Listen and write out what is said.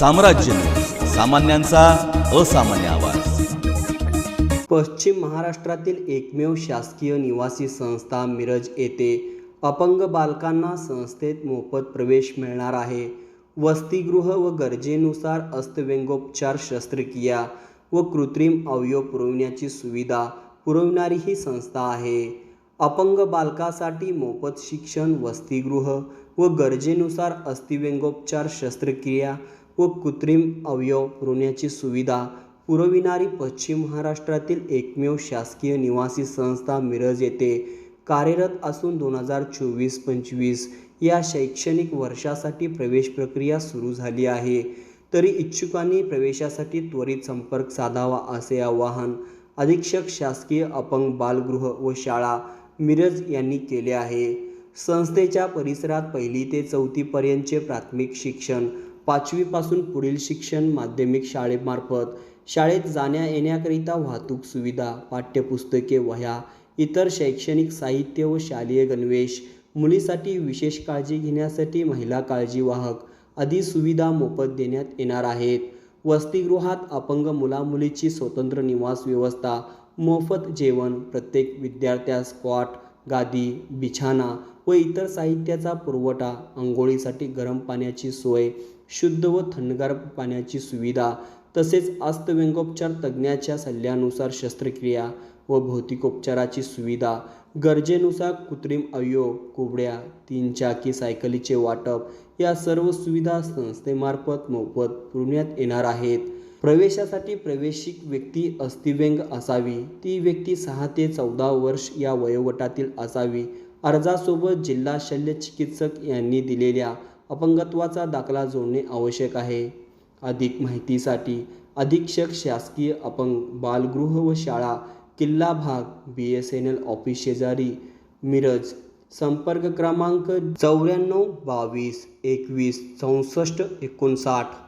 साम्राज्य. सामान्यांचा असामान्य आवाज. पश्चिम महाराष्ट्रातील एकमेव शासकीय निवासी संस्था मिरज येथे अपंग बालकांना संस्थेत मोफत प्रवेश मिळणार आहे. वसतिगृह व गरजेनुसार अस्तव्यंगोपचार शस्त्रक्रिया व कृत्रिम अवयव पुरवण्याची सुविधा पुरविणारी ही संस्था आहे. अपंग बालकासाठी मोफत शिक्षण वसतिगृह व गरजेनुसार अस्थिव्यंगोपचार शस्त्रक्रिया व कृत्रिम अवयव पुरवण्याची सुविधा पुरविणारी पश्चिम महाराष्ट्रातील एकमेव शासकीय निवासी संस्था मिरज येथे कार्यरत असून दोन हजार चोवीस पंचवीस या शैक्षणिक वर्षासाठी प्रवेश प्रक्रिया सुरू झाली आहे. तरी इच्छुकांनी प्रवेशासाठी त्वरित संपर्क साधावा असे आवाहन अधीक्षक शासकीय अपंग बालगृह व शाळा मिरज यांनी केले आहे. संस्थेच्या परिसरात पहिली ते चौथीपर्यंतचे प्राथमिक शिक्षण पाचवीपासून पुढील शिक्षण माध्यमिक शाळेमार्फत. शाळेत जाण्या येण्याकरिता वाहतूक सुविधा पाठ्यपुस्तके वह्या इतर शैक्षणिक साहित्य व शालेय गणवेश. मुलीसाठी विशेष काळजी घेण्यासाठी महिला काळजीवाहक. आदी सुविधा मोफत देण्यात येणार आहेत. वसतिगृहात अपंग मुलामुलीची स्वतंत्र निवास व्यवस्था मोफत जेवण प्रत्येक विद्यार्थ्यास कॉट गादी बिछाना व इतर साहित्याचा पुरवठा आंघोळीसाठी गरम पाण्याची सोय शुद्ध व थंडगार पाण्याची सुविधा तसेच अस्तव्यंगोपचार तज्ज्ञाच्या सल्ल्यानुसार शस्त्रक्रिया व भौतिकोपचाराची सुविधा गरजेनुसार कृत्रिम अवयव कुबड्या तीनचाकी सायकलीचे वाटप या सर्व सुविधा संस्थेमार्फत मोफत पुरवण्यात येणार आहेत. प्रवेशासाठी प्रवेशिक व्यक्ती अस्थिव्यंग असावी. ती व्यक्ती सहा ते चौदा वर्ष या वयोगटातील असावी. अर्जासोबत जिल्हा शल्य चिकित्सक यांनी दिलेल्या अपंगत्वाचा दाखला जोडणे आवश्यक आहे. अधिक माहितीसाठी अधीक्षक शासकीय अपंग बालगृह व शाळा किल्ला भाग B S N L office शेजारी मिरज. संपर्क क्रमांक चौऱ्याण्णव बावीस एकवीस चौसष्ट एकोणसाठ.